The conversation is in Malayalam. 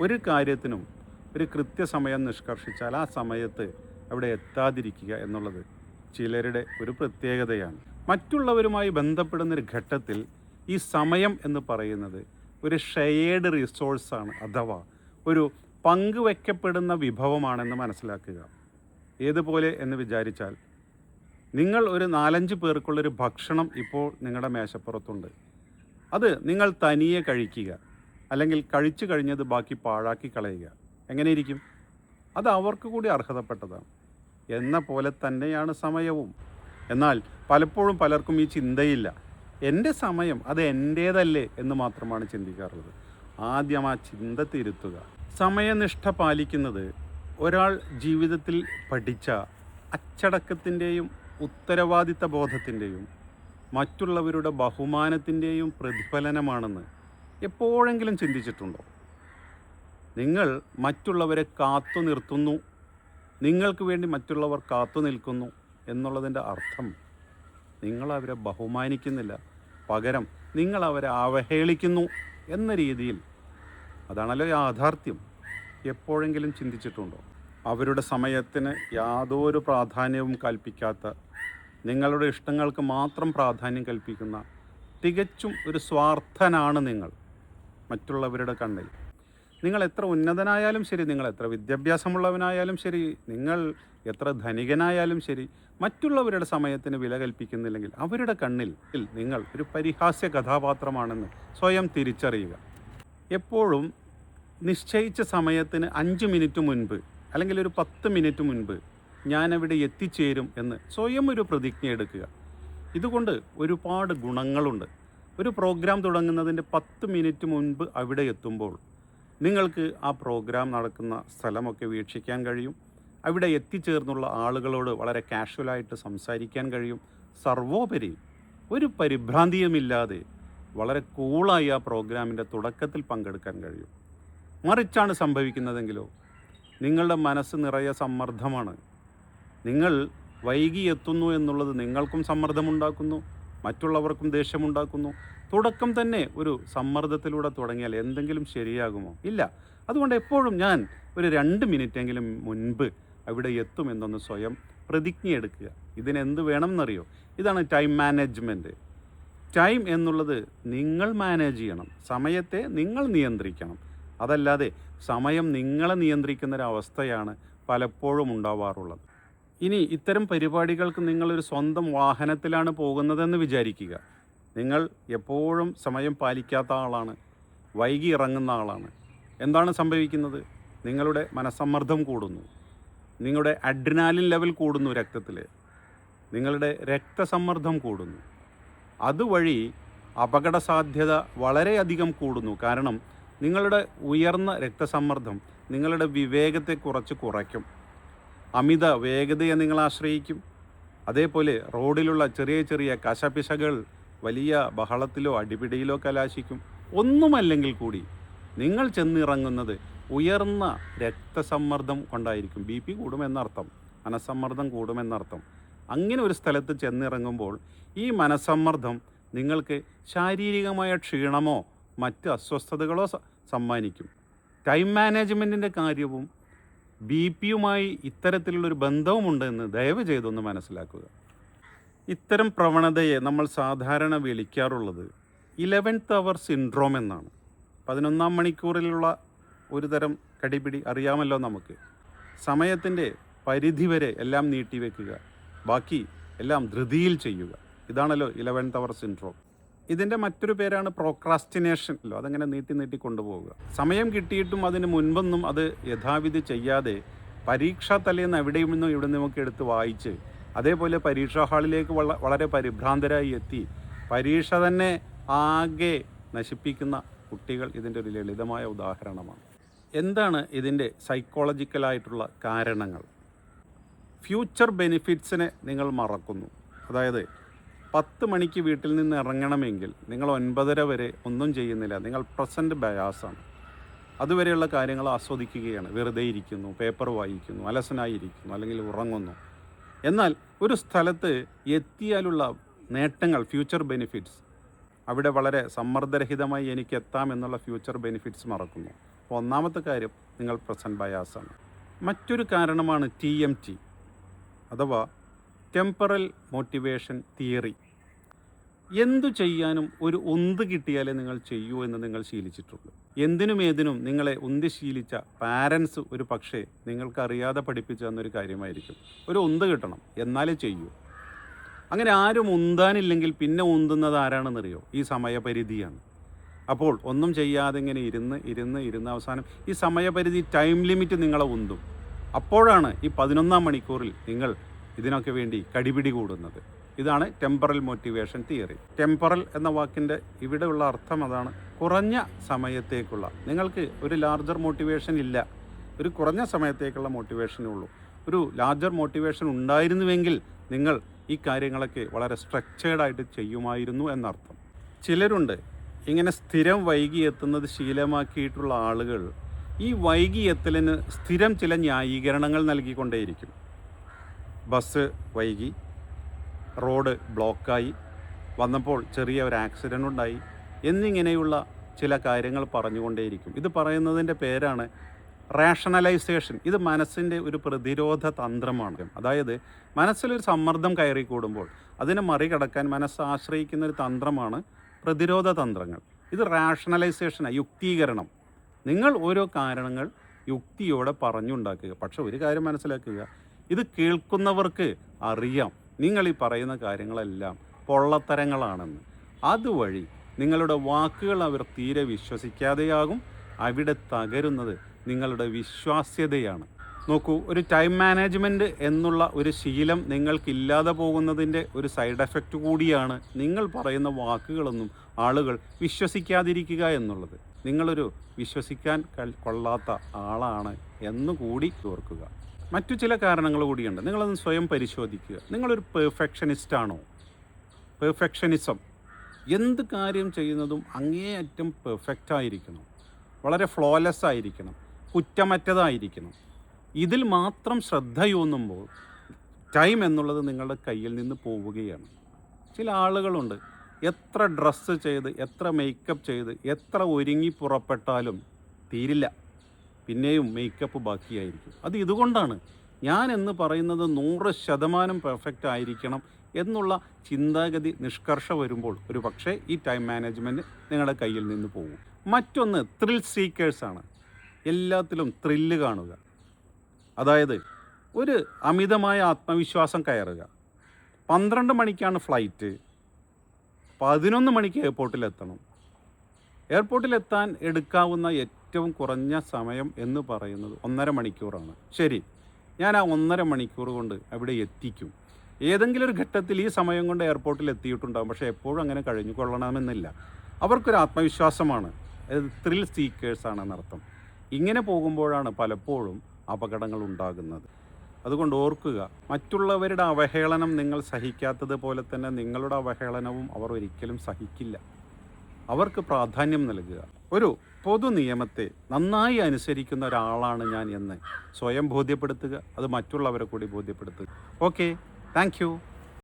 ഒരു കാര്യത്തിനും ഒരു കൃത്യസമയം നിഷ്കർഷിച്ചാൽ ആ സമയത്ത് അവിടെ എത്താതിരിക്കുക എന്നുള്ളത് ചിലരുടെ ഒരു പ്രത്യേകതയാണ്. മറ്റുള്ളവരുമായി ബന്ധപ്പെടുന്നൊരു ഘട്ടത്തിൽ ഈ സമയം എന്ന് പറയുന്നത് ഒരു ഷെയർഡ് റിസോഴ്സാണ് അഥവാ ഒരു പങ്കുവെക്കപ്പെടുന്ന വിഭവമാണെന്ന് മനസ്സിലാക്കുക. ഏതുപോലെ എന്ന് വിചാരിച്ചാൽ നിങ്ങൾ ഒരു നാലഞ്ച് പേർക്കുള്ളൊരു ഭക്ഷണം ഇപ്പോൾ നിങ്ങളുടെ മേശപ്പുറത്തുണ്ട്. അത് നിങ്ങൾ തനിയെ കഴിക്കുക. അല്ലെങ്കിൽ കഴിച്ചു കഴിഞ്ഞത് ബാക്കി പാഴാക്കി കളയുക. എങ്ങനെയിരിക്കും? അത് അവർക്ക് കൂടി അർഹതപ്പെട്ടതാണ്. എന്ന പോലെ തന്നെയാണ് സമയവും. എന്നാൽ പലപ്പോഴും പലർക്കും ഈ ചിന്തയില്ല. എന്റെ സമയം അത് എന്റേതല്ലേ എന്ന് മാത്രമാണ് ചിന്തിക്കാറുള്ളത്. ആദ്യം ആ ചിന്ത തിരുത്തുക. സമയനിഷ്ഠ പാലിക്കുന്നത് ഒരാൾ ജീവിതത്തിൽ പഠിച്ച അച്ചടക്കത്തിന്റെയും ഉത്തരവാദിത്ത ബോധത്തിന്റെയും മറ്റുള്ളവരുടെ ബഹുമാനത്തിന്റെയും പ്രതിഫലനമാണെന്ന് എപ്പോഴെങ്കിലും ചിന്തിച്ചിട്ടുണ്ടോ? നിങ്ങൾ മറ്റുള്ളവരെ കാത്തു നിർത്തുന്നു. നിങ്ങൾക്ക് വേണ്ടി മറ്റുള്ളവർ കാത്തു നിൽക്കുന്നു എന്നുള്ളതിന്റെ അർത്ഥം നിങ്ങൾ അവരെ ബഹുമാനിക്കുന്നില്ല. പകരം നിങ്ങൾ അവരെ അവഹേളിക്കുന്നു എന്ന രീതിയിൽ അതാണല്ലോ യാഥാർത്ഥ്യം. എപ്പോഴെങ്കിലും ചിന്തിച്ചിട്ടുണ്ടോ? അവരുടെ സമയത്തിന് യാതൊരു പ്രാധാന്യവും കൽപ്പിക്കാത്ത നിങ്ങളുടെ ഇഷ്ടങ്ങൾക്ക് മാത്രം പ്രാധാന്യം കൽപ്പിക്കുന്ന തികച്ചും ഒരു സ്വാർത്ഥനാണ് നിങ്ങൾ. മറ്റുള്ളവരുടെ കണ്ണിൽ. നിങ്ങൾ എത്ര ഉന്നതനായാലും ശരി നിങ്ങൾ എത്ര വിദ്യാഭ്യാസമുള്ളവനായാലും ശരി നിങ്ങൾ എത്ര ധനികനായാലും ശരി മറ്റുള്ളവരുടെ സമയത്തിന് വില കൽപ്പിക്കുന്നില്ലെങ്കിൽ അവരുടെ കണ്ണിൽ നിങ്ങൾ ഒരു പരിഹാസ്യ കഥാപാത്രമാണെന്ന് സ്വയം തിരിച്ചറിയുക. എപ്പോഴും നിശ്ചയിച്ച സമയത്തിന് അഞ്ച് മിനിറ്റ് മുൻപ് അല്ലെങ്കിൽ ഒരു പത്ത് മിനിറ്റ് മുൻപ് ഞാനവിടെ എത്തിച്ചേരും എന്ന് സ്വയം ഒരു പ്രതിജ്ഞ എടുക്കുക. ഇതുകൊണ്ട് ഒരുപാട് ഗുണങ്ങളുണ്ട്. ഒരു പ്രോഗ്രാം തുടങ്ങുന്നതിന്റെ പത്ത് മിനിറ്റ് മുൻപ് അവിടെ എത്തുമ്പോൾ നിങ്ങൾക്ക് ആ പ്രോഗ്രാം നടക്കുന്ന സ്ഥലമൊക്കെ വീക്ഷിക്കാൻ കഴിയും. അവിടെ എത്തിച്ചേർന്നുള്ള ആളുകളോട് വളരെ കാഷ്വലായിട്ട് സംസാരിക്കാൻ കഴിയും. സർവോപരി ഒരു പരിഭ്രാന്തിയുമില്ലാതെ വളരെ കൂളായി ആ പ്രോഗ്രാമിന്റെ തുടക്കത്തിൽ പങ്കെടുക്കാൻ കഴിയും. മറിച്ചാണ് സംഭവിക്കുന്നതെങ്കിലോ നിങ്ങളുടെ മനസ്സ് നിറയെ സമ്മർദ്ദമാണ്. നിങ്ങൾ വൈകി എത്തുന്നു എന്നുള്ളത് നിങ്ങൾക്കും സമ്മർദ്ദമുണ്ടാക്കുന്നു. മറ്റുള്ളവർക്കും ദേഷ്യമുണ്ടാക്കുന്നു. തുടക്കം തന്നെ ഒരു സമ്മർദ്ദത്തിലൂടെ തുടങ്ങിയാൽ എന്തെങ്കിലും ശരിയാകുമോ? ഇല്ല. അതുകൊണ്ട് എപ്പോഴും ഞാൻ ഒരു രണ്ട് മിനിറ്റെങ്കിലും മുൻപ് അവിടെ എത്തുമെന്നൊന്ന് സ്വയം പ്രതിജ്ഞ എടുക്കുക. ഇതിനെന്ത് വേണമെന്നറിയോ? ഇതാണ് ടൈം മാനേജ്മെന്റ്. ടൈം എന്നുള്ളത് നിങ്ങൾ മാനേജ് ചെയ്യണം. സമയത്തെ നിങ്ങൾ നിയന്ത്രിക്കണം. അതല്ലാതെ സമയം നിങ്ങളെ നിയന്ത്രിക്കുന്നൊരവസ്ഥയാണ് പലപ്പോഴും ഉണ്ടാവാറുള്ളത്. ഇനി ഇത്തരം പരിപാടികൾക്ക് നിങ്ങളൊരു സ്വന്തം വാഹനത്തിലാണ് പോകുന്നതെന്ന് വിചാരിക്കുക. നിങ്ങൾ എപ്പോഴും സമയം പാലിക്കാത്ത ആളാണ്. വൈകി ഇറങ്ങുന്ന ആളാണ്. എന്താണ് സംഭവിക്കുന്നത്? നിങ്ങളുടെ മനസ്സമ്മർദ്ദം കൂടുന്നു. നിങ്ങളുടെ അഡ്രിനാലിൻ ലെവൽ കൂടുന്നു രക്തത്തിൽ നിങ്ങളുടെ രക്തസമ്മർദ്ദം കൂടുന്നു. അതുവഴി അപകട സാധ്യത വളരെയധികം കൂടുന്നു. കാരണം നിങ്ങളുടെ ഉയർന്ന രക്തസമ്മർദ്ദം നിങ്ങളുടെ വിവേകത്തെ കുറച്ച് കുറയ്ക്കും. അമിത വേഗതയെ നിങ്ങൾ ആശ്രയിക്കും. അതേപോലെ റോഡിലുള്ള ചെറിയ ചെറിയ കശപിശകൾ വലിയ ബഹളത്തിലോ അടിപിടിയിലോ കലാശിക്കും. ഒന്നുമല്ലെങ്കിൽ കൂടി നിങ്ങൾ ചെന്നിറങ്ങുന്നത് ഉയർന്ന രക്തസമ്മർദ്ദം കൊണ്ടായിരിക്കും. ബി പി കൂടുമെന്നർത്ഥം മനസ്സമ്മർദ്ദം കൂടുമെന്നർത്ഥം. അങ്ങനെ ഒരു സ്ഥലത്ത് ചെന്നിറങ്ങുമ്പോൾ ഈ മനസ്സമ്മർദ്ദം നിങ്ങൾക്ക് ശാരീരികമായ ക്ഷീണമോ മറ്റ് അസ്വസ്ഥതകളോ സമ്മാനിക്കും. ടൈം മാനേജ്മെന്റിന്റെ കാര്യവും ബി പിയുമായി ഇത്തരത്തിലുള്ളൊരു ബന്ധവുമുണ്ടെന്ന് ദയവ് ചെയ്തൊന്ന് മനസ്സിലാക്കുക. ഇത്തരം പ്രവണതയെ നമ്മൾ സാധാരണ വിളിക്കാറുള്ളത് ഇലവൻത്ത് അവർ സിൻഡ്രോം എന്നാണ്. പതിനൊന്നാം മണിക്കൂറിലുള്ള ഒരു തരം കടിപിടി അറിയാമല്ലോ നമുക്ക്. സമയത്തിന്റെ പരിധിവരെ എല്ലാം നീട്ടിവെക്കുക ബാക്കി എല്ലാം ധൃതിയിൽ ചെയ്യുക. ഇതാണല്ലോ ഇലവൻത്ത് അവർ സിൻഡ്രോം ഇതിന്റെ മറ്റൊരു പേരാണ് പ്രോക്രാസ്റ്റിനേഷൻ അല്ലോ അതങ്ങനെ നീട്ടി നീട്ടി കൊണ്ടുപോവുക. സമയം കിട്ടിയിട്ടും അതിന് മുൻപൊന്നും അത് യഥാവിധി ചെയ്യാതെ പരീക്ഷാ തലേന്ന് എവിടെയും നിന്നും ഇവിടെ നിന്നൊക്കെ എടുത്ത് വായിച്ച് അതേപോലെ പരീക്ഷാ ഹാളിലേക്ക് വള- വളരെ പരിഭ്രാന്തരായി എത്തി പരീക്ഷ തന്നെ ആകെ നശിപ്പിക്കുന്ന കുട്ടികൾ ഇതിന്റെ ഒരു ലളിതമായ ഉദാഹരണമാണ്. എന്താണ് ഇതിന്റെ സൈക്കോളജിക്കലായിട്ടുള്ള കാരണങ്ങൾ? ഫ്യൂച്ചർ ബെനിഫിറ്റ്സിനെ നിങ്ങൾ മറക്കുന്നു. അതായത് പത്ത് മണിക്ക് വീട്ടിൽ നിന്ന് ഇറങ്ങണമെങ്കിൽ നിങ്ങൾ ഒൻപതര വരെ ഒന്നും ചെയ്യുന്നില്ല. നിങ്ങൾ പ്രസന്റ് ബയാസാണ് അതുവരെയുള്ള കാര്യങ്ങൾ ആസ്വദിക്കുകയാണ്. വെറുതെ ഇരിക്കുന്നു പേപ്പർ വായിക്കുന്നു അലസനായിരിക്കുന്നു അല്ലെങ്കിൽ ഉറങ്ങുന്നു. എന്നാൽ ഒരു സ്ഥലത്ത് എത്തിയാലുള്ള നേട്ടങ്ങൾ ഫ്യൂച്ചർ ബെനിഫിറ്റ്സ് അവിടെ വളരെ സമ്മർദ്ദരഹിതമായി എനിക്ക് എത്താം എന്നുള്ള ഫ്യൂച്ചർ ബെനിഫിറ്റ്സ് മറക്കുന്നു. അപ്പോൾ ഒന്നാമത്തെ കാര്യം നിങ്ങൾ പ്രസന്റ് ബയാസാണ് മറ്റൊരു കാരണമാണ് ടി എം ടി അഥവാ ടെമ്പറൽ മോട്ടിവേഷൻ തിയറി എന്തു ചെയ്യാനും ഒരു ഒന്ത് കിട്ടിയാലേ നിങ്ങൾ ചെയ്യൂ എന്ന് നിങ്ങൾ ശീലിച്ചിട്ടുള്ളൂ. എന്തിനും ഏതിനും നിങ്ങളെ ഉന്തി ശീലിച്ച പാരൻസ് ഒരു പക്ഷേ നിങ്ങൾക്കറിയാതെ പഠിപ്പിച്ചു തന്നൊരു കാര്യമായിരിക്കും. ഒരു ഒന്ത് കിട്ടണം എന്നാലേ ചെയ്യൂ. അങ്ങനെ ആരും ഉന്താനില്ലെങ്കിൽ പിന്നെ ഉന്തുന്നത് ആരാണെന്നറിയോ? ഈ സമയപരിധിയാണ്. അപ്പോൾ ഒന്നും ചെയ്യാതെ ഇങ്ങനെ ഇരുന്ന് ഇരുന്ന് ഇരുന്ന് അവസാനം ഈ സമയപരിധി ടൈം ലിമിറ്റ് നിങ്ങളെ ഉന്തും. അപ്പോഴാണ് ഈ പതിനൊന്നാം മണിക്കൂറിൽ നിങ്ങൾ ഇതിനൊക്കെ വേണ്ടി കടിപിടി കൂടുന്നത്. ഇതാണ് ടെമ്പറൽ മോട്ടിവേഷൻ തിയറി ടെമ്പറൽ എന്ന വാക്കിന്റെ ഇവിടെയുള്ള അർത്ഥം അതാണ് കുറഞ്ഞ സമയത്തേക്കുള്ള. നിങ്ങൾക്ക് ഒരു ലാർജർ മോട്ടിവേഷൻ ഇല്ല. ഒരു കുറഞ്ഞ സമയത്തേക്കുള്ള മോട്ടിവേഷനേ ഉള്ളൂ. ഒരു ലാർജർ മോട്ടിവേഷൻ ഉണ്ടായിരുന്നുവെങ്കിൽ നിങ്ങൾ ഈ കാര്യങ്ങളൊക്കെ വളരെ സ്ട്രക്ചേർഡായിട്ട് ചെയ്യുമായിരുന്നു എന്നർത്ഥം. ചിലരുണ്ട് ഇങ്ങനെ സ്ഥിരം വൈകി എത്തുന്നത് ശീലമാക്കിയിട്ടുള്ള ആളുകൾ ഈ വൈകി എത്തലിന് സ്ഥിരം ചില ന്യായീകരണങ്ങൾ നൽകിക്കൊണ്ടേയിരിക്കും. ബസ് വൈകി റോഡ് ബ്ലോക്കായി. വന്നപ്പോൾ ചെറിയ ഒരു ആക്സിഡന്റ് ഉണ്ടായി. എന്നിങ്ങനെയുള്ള ചില കാര്യങ്ങൾ പറഞ്ഞുകൊണ്ടേയിരിക്കും. ഇത് പറയുന്നതിന്റെ പേരാണ് റാഷണലൈസേഷൻ. ഇത് മനസ്സിന്റെ ഒരു പ്രതിരോധ തന്ത്രമാണ്. അതായത് മനസ്സിലൊരു സമ്മർദ്ദം കയറി കൂടുമ്പോൾ അതിനെ മറികടക്കാൻ മനസ്സ് ആശ്രയിക്കുന്ന ഒരു തന്ത്രമാണ് പ്രതിരോധ തന്ത്രങ്ങൾ. ഇത് റാഷണലൈസേഷനാണ് യുക്തീകരണം. നിങ്ങൾ ഓരോ കാരണങ്ങൾ യുക്തിയോടെ പറഞ്ഞുണ്ടാക്കുക. പക്ഷെ ഒരു കാര്യം മനസ്സിലാക്കുക ഇത് കേൾക്കുന്നവർക്ക് അറിയാം. നിങ്ങൾ ഈ പറയുന്ന കാര്യങ്ങളെല്ലാം പൊള്ളത്തരങ്ങളാണെന്ന്. അതുവഴി നിങ്ങളുടെ വാക്കുകൾ അവർ തീരെ വിശ്വസിക്കാതെയാകും. അവിടെ തകരുന്നത് നിങ്ങളുടെ വിശ്വാസ്യതയാണ്. നോക്കൂ ഒരു ടൈം മാനേജ്മെന്റ് എന്നുള്ള ഒരു ശീലം നിങ്ങൾക്കില്ലാതെ പോകുന്നതിന്റെ ഒരു സൈഡ് എഫക്റ്റ് കൂടിയാണ് നിങ്ങൾ പറയുന്ന വാക്കുകളൊന്നും ആളുകൾ വിശ്വസിക്കാതിരിക്കുക എന്നുള്ളത്. നിങ്ങളൊരു വിശ്വസിക്കാൻ കൊള്ളാത്ത ആളാണ് എന്നുകൂടി ഓർക്കുക. മറ്റു ചില കാരണങ്ങൾ കൂടിയുണ്ട്. നിങ്ങളൊന്ന് സ്വയം പരിശോധിക്കുക. നിങ്ങളൊരു പെർഫെക്ഷനിസ്റ്റ് ആണോ? പെർഫെക്ഷനിസം എന്ത് കാര്യം ചെയ്യുന്നതും അങ്ങേയറ്റം പെർഫെക്റ്റ് ആയിരിക്കണം. വളരെ ഫ്ലോലെസ് ആയിരിക്കണം. കുറ്റമറ്റതായിരിക്കണം. ഇതിൽ മാത്രം ശ്രദ്ധയൂന്നുമ്പോൾ ടൈം എന്നുള്ളത് നിങ്ങളുടെ കയ്യിൽ നിന്ന് പോവുകയാണ്. ചില ആളുകളുണ്ട്. എത്ര ഡ്രസ്സ് ചെയ്ത് എത്ര മേക്കപ്പ് ചെയ്ത് എത്ര ഒരുങ്ങി പുറപ്പെട്ടാലും തീരില്ല. പിന്നെയും മേക്കപ്പ് ബാക്കിയായിരിക്കും. അത് ഇതുകൊണ്ടാണ് ഞാൻ എന്ന് പറയുന്നത് നൂറ് ശതമാനം പെർഫെക്റ്റ് ആയിരിക്കണം എന്നുള്ള ചിന്താഗതി നിഷ്കർഷ വരുമ്പോൾ ഒരു പക്ഷേ ഈ ടൈം മാനേജ്മെന്റ് നിങ്ങളുടെ കയ്യിൽ നിന്ന് പോകും. മറ്റൊന്ന് ത്രിൽ സീക്കേഴ്സാണ് എല്ലാത്തിലും ത്രില്ല് കാണുക. അതായത് ഒരു അമിതമായ ആത്മവിശ്വാസം കയറുക. പന്ത്രണ്ട് മണിക്കാണ് ഫ്ലൈറ്റ് പതിനൊന്ന് മണിക്ക് എയർപോർട്ടിലെത്തണം എയർപോർട്ടിലെത്താൻ എടുക്കാവുന്ന ഏറ്റവും കുറഞ്ഞ സമയം എന്ന് പറയുന്നത് ഒന്നര മണിക്കൂറാണ്. ശരി ഞാൻ ആ ഒന്നര മണിക്കൂർ കൊണ്ട് അവിടെ എത്തിക്കും. ഏതെങ്കിലും ഒരു ഘട്ടത്തിൽ ഈ സമയം കൊണ്ട് എയർപോർട്ടിൽ എത്തിയിട്ടുണ്ടാകും പക്ഷേ എപ്പോഴും അങ്ങനെ കഴിഞ്ഞു കൊള്ളണമെന്നില്ല. അവർക്കൊരു ആത്മവിശ്വാസമാണ്. ത്രിൽ സീക്കേഴ്സാണ് എന്നർത്ഥം. ഇങ്ങനെ പോകുമ്പോഴാണ് പലപ്പോഴും അപകടങ്ങൾ ഉണ്ടാകുന്നത്. അതുകൊണ്ട് ഓർക്കുക മറ്റുള്ളവരുടെ അവഹേളനം നിങ്ങൾ സഹിക്കാത്തത് പോലെ തന്നെ നിങ്ങളുടെ അവഹേളനവും അവർ ഒരിക്കലും സഹിക്കില്ല. അവർക്ക് പ്രാധാന്യം നൽകുക. ഒരു പൊതു നിയമത്തെ നന്നായി അനുസരിക്കുന്ന ഒരാളാണ് ഞാൻ എന്ന് സ്വയം ബോധ്യപ്പെടുത്തുക. അത് മറ്റുള്ളവരെ കൂടി ബോധ്യപ്പെടുത്തുക. Okay thank